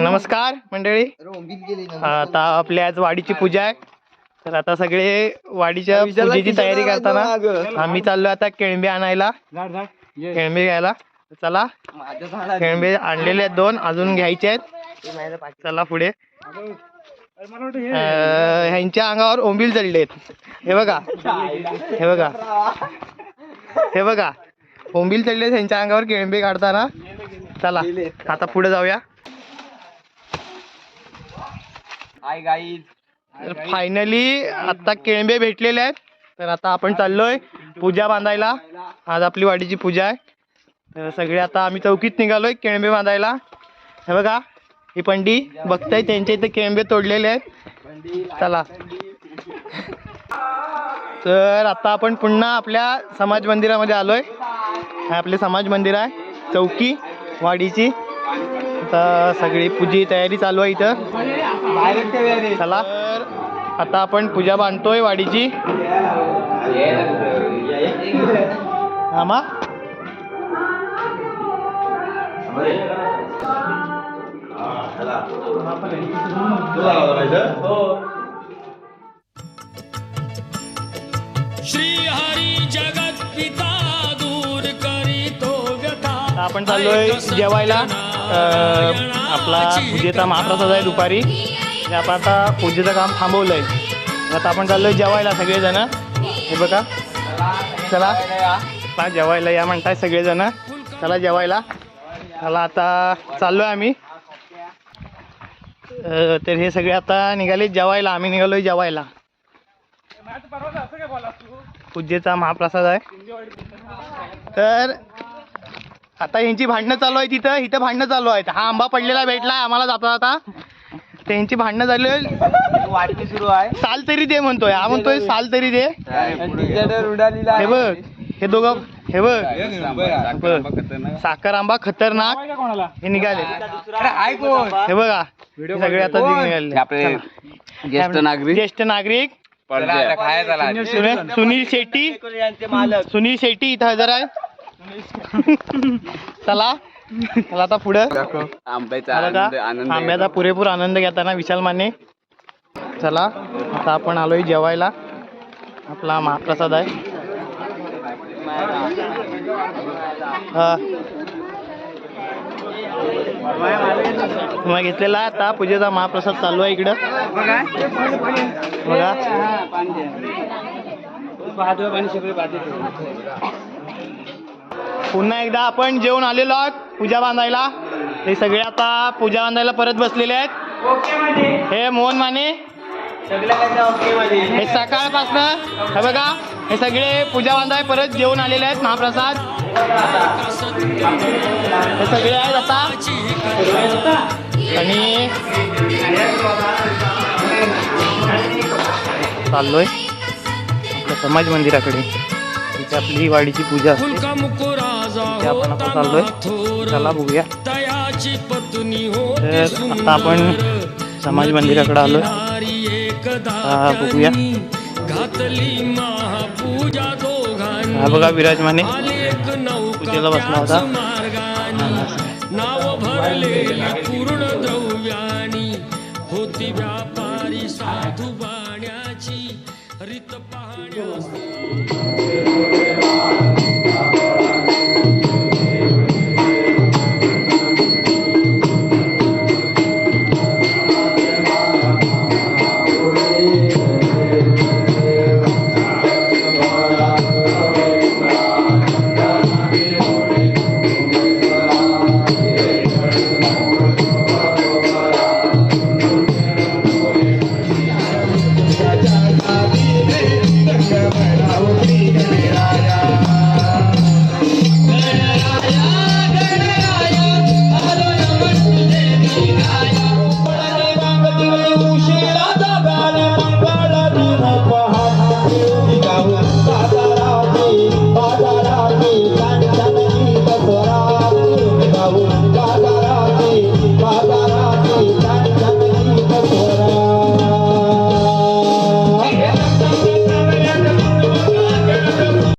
नमस्कार मंडळी. आता आपल्या आज वाडीची पूजा आहे. तर आता सगळे वाडीच्या पूजेची तयारी करताना आम्ही चाललो आता केळंबे आणायला. केळंबे घ्यायला. चला. केळंबे आणलेले आहेत दोन अजून घ्यायचे आहेत. चला पुढे. ह्यांच्या अंगावर ओंबील चढले आहेत. हे बघा. हे बघा. हे बघा. ओंबील चढले आहेत ह्यांच्या अंगावर केळंबे काढताना. चला आता पुढे जाऊया. तर फायनली आता केळंबे भेटलेले आहेत. तर आता आपण चाललोय पूजा बांधायला. आज आपली वाडीची पूजा आहे. तर सगळे आता आम्ही चौकीत निघालोय केळंबे बांधायला. हे बघा ही पंडी बघताय त्यांच्या इथे केळंबे तोडलेले आहेत. चला. तर आता आपण पुन्हा आपल्या समाज मंदिरामध्ये आलोय. हे आपले समाज मंदिर आहे चौकी. वाडीची. आता सगळी पूजी तयारी चालू आहे इथं. चला. आता आपण पूजा बांधतोय वाडीची. आमा श्री आपण चाललोय जेवायला. आपला पूजेचा महाप्रसाद आहे दुपारी. आपण आता पूजेचं काम थांबवलंय. आता आपण चाललोय जेवायला सगळेजण. हे बघा. चला. चला जेवायला या म्हणताय सगळेजण. चला जेवायला. चला आता चाललोय आम्ही. तर हे सगळे आता निघाले जेवायला. आम्ही निघालोय जेवायला. पूजेचा महाप्रसाद आहे. तर आता यांची भांडणं चालू आहे तिथं इथं भांडणं चालू आहेत. हा आंबा पडलेला भेटला आम्हाला जाता जाता. त्यांची भांडणं झाली. वाटणी सुरू आहे. साल तरी दे म्हणतोय. हा म्हणतोय साल तरी दे. हे बघ हे दोघं हे बघ. बघ. साखर आंबा खतरनाक. हे निघाले. हे बघा सगळे आता निघाले. आपले ज्येष्ठ नागरिक. ज्येष्ठ नागरिक. सुनील शेट्टी. सुनील शेट्टी इथं हजर आहे. चला चला आता पुढं. आंब्याचा पुरेपूर आनंद घेताना विशाल माने. चला आता आपण आलोय जेवायला. आपला महाप्रसाद आहे. मग घेतलेला आता. पूजेचा महाप्रसाद चालू आहे इकडं. बघा. पुन्हा एकदा आपण जेवण आलेलो आहोत पूजा बांधायला. हे सगळे आता पूजा बांधायला परत बसलेले आहेत. हे मोहन माने. हे सकाळपासनं हे बघा हे सगळे पूजा बांधाय परत जेवण आलेले आहेत महाप्रसाद. हे सगळे आहेत आता. आणि चाललोय. समाज मंदिराकडे. तिथे आपली वाडीची पूजा असते. आपण आता चाललोय. चला बघूया. तर आता आपण समाज मंदिराकडे आलो बघूया. हा बघा विराजमाने. पूजेला बसला होता. नाव भरले पूर्ण द्रव्याणी होती व्यापारी साधू पाण्याची रित पाहण्या